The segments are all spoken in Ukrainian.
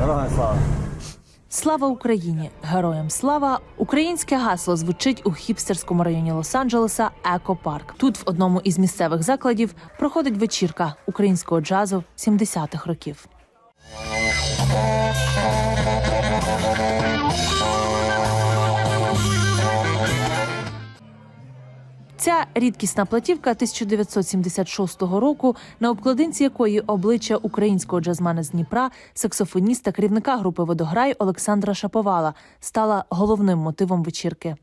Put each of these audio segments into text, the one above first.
Героям слава! Слава Україні! Героям слава! Українське гасло звучить у хіпстерському районі Лос-Анджелеса Еко-парк. Тут в одному із місцевих закладів проходить вечірка українського джазу 70-х років. Рідкісна платівка 1976 року, на обкладинці якої обличчя українського джазмена з Дніпра, саксофоніста, керівника групи Водограй Олександра Шаповала, стала головним мотивом вечірки.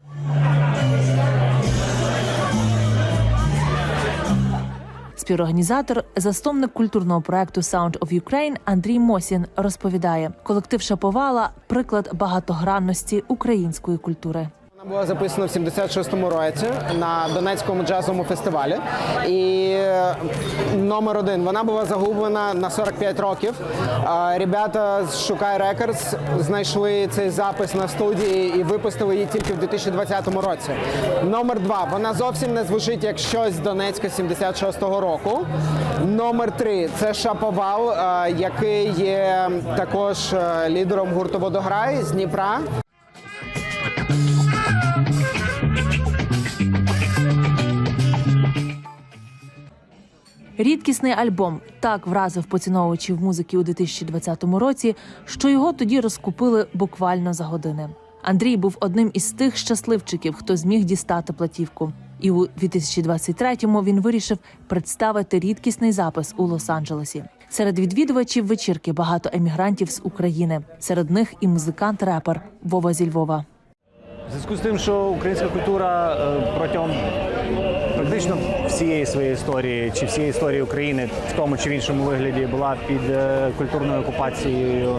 Співорганізатор, засновник культурного проекту Sound of Ukraine Андрій Мосін розповідає: колектив Шаповала приклад багатогранності української культури. Вона була записана в 76-му році на Донецькому джазовому фестивалі. І е, номер один вона була загублена на 45 років. Ребята з Шукай Рекордс знайшли цей запис на студії і випустили її тільки в 2020 році. Номер два вона зовсім не звучить як щось з Донецька 76-го року. Номер три це Шаповал, е, який є також е, лідером гурту Водограй з Дніпра. Рідкісний альбом так вразив поціновувачів музики у 2020 році, що його тоді розкупили буквально за години. Андрій був одним із тих щасливчиків, хто зміг дістати платівку. І у 2023-му він вирішив представити рідкісний запис у Лос-Анджелесі. Серед відвідувачів вечірки багато емігрантів з України. Серед них і музикант-репер Вова зі Львова. В зв'язку з тим, що українська культура е, протягом практично всієї своєї історії чи всієї історії України в тому чи в іншому вигляді була під е, культурною окупацією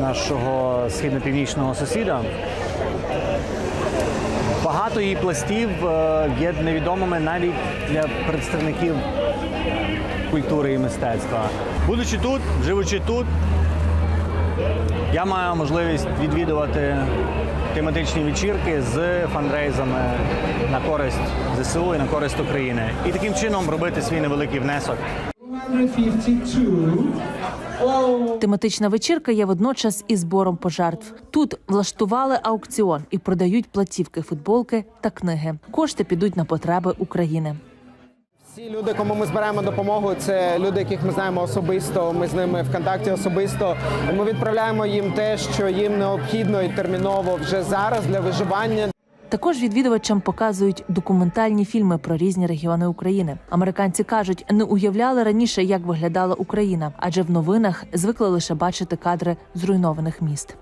нашого східно-північного сусіда. Багато її пластів е, є невідомими навіть для представників культури і мистецтва. Будучи тут, живучи тут, я маю можливість відвідувати тематичні вечірки з фандрейзами на користь ЗСУ і на користь України. І таким чином робити свій невеликий внесок 252. Тематична вечірка є водночас і збором пожертв. Тут влаштували аукціон і продають платівки, футболки та книги. Кошти підуть на потреби України. Всі люди, кому ми збираємо допомогу, це люди, яких ми знаємо особисто. Ми з ними в контакті особисто. Ми відправляємо їм те, що їм необхідно і терміново вже зараз для виживання. Також відвідувачам показують документальні фільми про різні регіони України. Американці кажуть, не уявляли раніше, як виглядала Україна, адже в новинах звикли лише бачити кадри зруйнованих міст.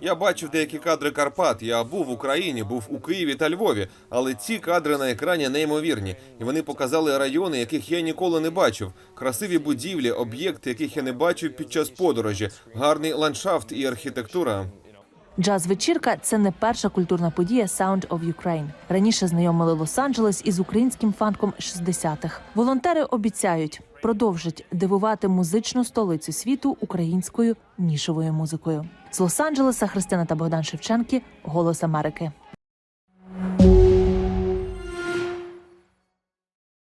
Я бачив деякі кадри Карпат. Я був в Україні, був у Києві та Львові, але ці кадри на екрані неймовірні, і вони показали райони, яких я ніколи не бачив. Красиві будівлі, об'єкти, яких я не бачив під час подорожі, гарний ландшафт і архітектура. Джаз-вечірка це не перша культурна подія Sound of Ukraine. Раніше знайомили Лос-Анджелес із українським фанком 60-х. Волонтери обіцяють продовжать дивувати музичну столицю світу українською нішовою музикою. З Лос-Анджелеса Христина та Богдан Шевченки Голос Америки.